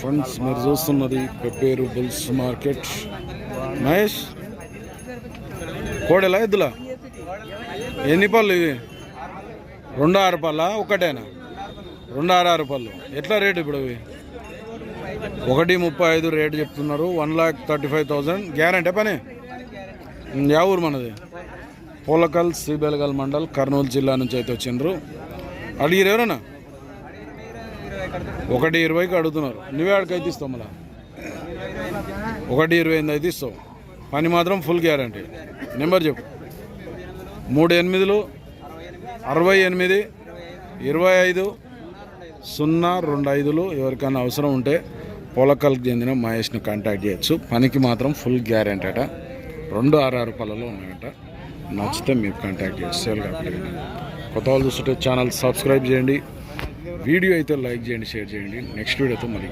Friends మీరు చూస్తున్నది Pepperu bulls market. Mahesh కోడెలా ఎద్దులా? ఎన్ని పళ్ళు ఇవి? రెండు ఆరు పళ్ళ? ఒకటేనా? రెండు ఆరు ఆరు పళ్ళు. ఎట్లా రేటు ఇప్పుడు ఇవి? ఒకటి ముప్పై ఐదు రేటు చెప్తున్నారు. One lakh thirty five thousand. Guarantee పని? యా ఊరు మనది. పోలకల్ శ్రీబెలగల్ మండల్ కర్నూలు జిల్లా నుంచి అయితే వచ్చిండ్రు. అడిగిరు ఎవరన్నా? ఒకటి ఇరవైకి అడుగుతున్నారు. నువ్వే ఆడికి అయితే ఇస్తావు మళ్ళా. ఒకటి ఇరవై ఎనిమిది అయితే ఇస్తావు. పని మాత్రం ఫుల్ గ్యారంటీ నెంబర్ చెప్పు. మూడు ఎనిమిదిలు అరవై ఎనిమిది ఇరవై ఐదు సున్నా రెండు ఐదులు ఎవరికైనా అవసరం ఉంటే పొలకల్కి చెందిన మహేష్ని కాంటాక్ట్ చేయొచ్చు. పనికి మాత్రం ఫుల్ గ్యారంటీ అట. రెండు ఆరు ఆరు పళ్ళలో ఉన్నాయట. నచ్చితే మీరు కాంటాక్ట్ చేయొచ్చు సేల్ కాబట్టి కొత్త వాళ్ళు చూస్తుంటే ఛానల్ సబ్స్క్రైబ్ చేయండి. వీడియో అయితే లైక్ చేయండి షేర్ చేయండి. నెక్స్ట్ వీడియోతో మళ్ళీ